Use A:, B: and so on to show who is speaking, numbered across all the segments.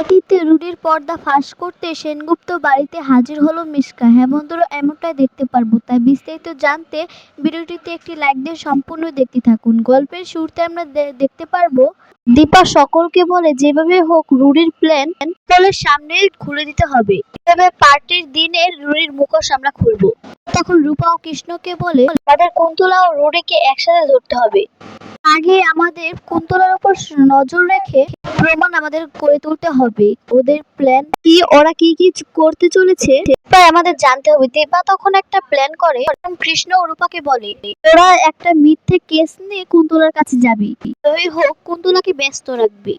A: পার্টিতে রুডির পর্দা ফাঁস করতে সেনগুপ্ত বাড়িতে হাজির হলো মিশকা বন্ধুরা এমনটাই দেখতে পারব। তাই বিস্তারিত জানতে ভিডিওটিতে একটি লাইক দিয়ে সম্পূর্ণ দেখতে থাকুন। গল্পের শুরুতে আমরা দেখতে পারব, দীপা সকলকে বলে, যেভাবে হোক রুডির প্ল্যান বলে সামনে খুলে দিতে হবে। এভাবে পার্টির দিনে রুডির মুখোশ আমরা খুলবো। তখন রূপা ও কৃষ্ণকে বলে, তাদের কুন্তলা ও রুডিকে একসাথে ধরতে হবে। আগে আমাদের কুন্তলার উপর নজর রেখে প্রমাণ আমাদের করে তুলতে হবে। ওদের প্ল্যান কি, ওরা কি কি করতে চলেছে তাই আমাদের জানতে হবে। দেবা তখন একটা প্ল্যান করে কৃষ্ণ রূপাকে বলে ওরা একটা মিথ্যে কেস নিয়ে কুন্তলার কাছে যাবে। ওই হোক, কুন্তলাকে ব্যস্ত রাখবে।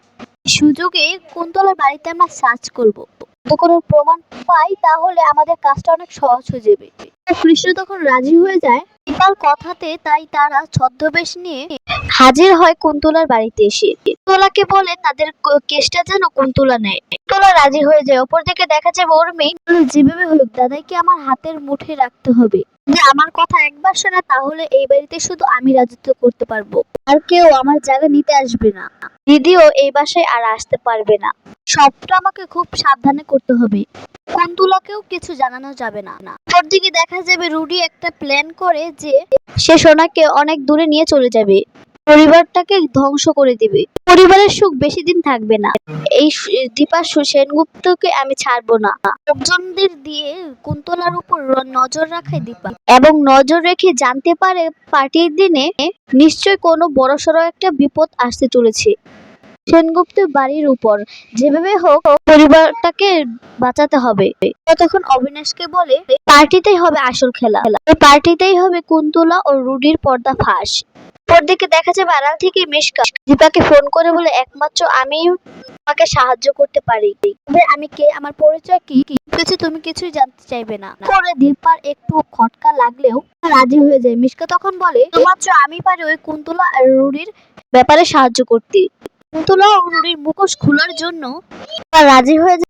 A: সুযোগে কুন্তলার বাড়িতে আমরা সার্চ করব। তো কোনো প্রমাণ পাই, তাহলে আমাদের কাজটা অনেক সহজ হয়ে যাবে। কৃষ্ণ তখন রাজি হয়ে যায়। দীপার কথাতে তাই তারা ছদ্মবেশ নিয়ে হাজির হয় কুন্তলার বাড়িতে এসে। কুন্তলাকে বলে তাদের কেসটা যেন কুন্তলা নেয়। কুন্তলা রাজি হয়ে যায়। ওপর থেকে দেখা যায় উর্মি বলে, যেভাবে হোক দাদাকে আমার হাতের মুঠে রাখতে হবে। যে আমার কথা একবার শোনা তাহলে এই বাড়িতে শুধু আমি রাজত্ব করতে পারব। আর কেউ আমার জায়গা নিতে আসবে না। দিদিও এই বাসায় আর আসতে পারবে না। সবটা আমাকে খুব সাবধানে করতে হবে। কুন্তুলাকেও কিছু জানানো যাবে না। দিকে দেখা যাবে রুডি একটা প্ল্যান করে যে সে সোনাকে অনেক দূরে নিয়ে চলে যাবে। পরিবারটাকে ধ্বংস করে দিবে। পরিবারের সুখ বেশি দিন থাকবে না। এই দীপা সেনগুপ্তকে আমি ছাড়বো না। লোকজনদের দিয়ে কুন্তলার উপর নজর রাখায় দীপা। এবং নজর রেখে জানতে পারে পার্টির দিনে নিশ্চয় কোনো বড়সড় একটা বিপদ আসতে চলেছে। সেনগুপ্তের বাড়ির উপর। যেভাবে হোক, পরিবারটাকে বাঁচাতে হবে। তখন অবিনাশকে বলে, পার্টিতেই হবে আসল খেলা। পার্টিতেই হবে কুন্তলা ও রুডির পর্দা ফাঁস। দিকে দেখা যাবে আড়াল থেকে মিশকা দীপাকে ফোন করে বলে, একমাত্র আমি তোমাকে সাহায্য করতে পারি। আমি কে? আমার পরিচয় কি? কিছু তুমি কিছুই জানতে চাইবে না। পরে দীপার একটু খটকা লাগলেও রাজি হয়ে যায়। মিশকা তখন বলে একমাত্র আমি পারি ওই কুন্তলা আর রুডির ব্যাপারে সাহায্য করতে। কুন্তলা ও রুডির মুখোশ খোলার জন্য রাজি হয়ে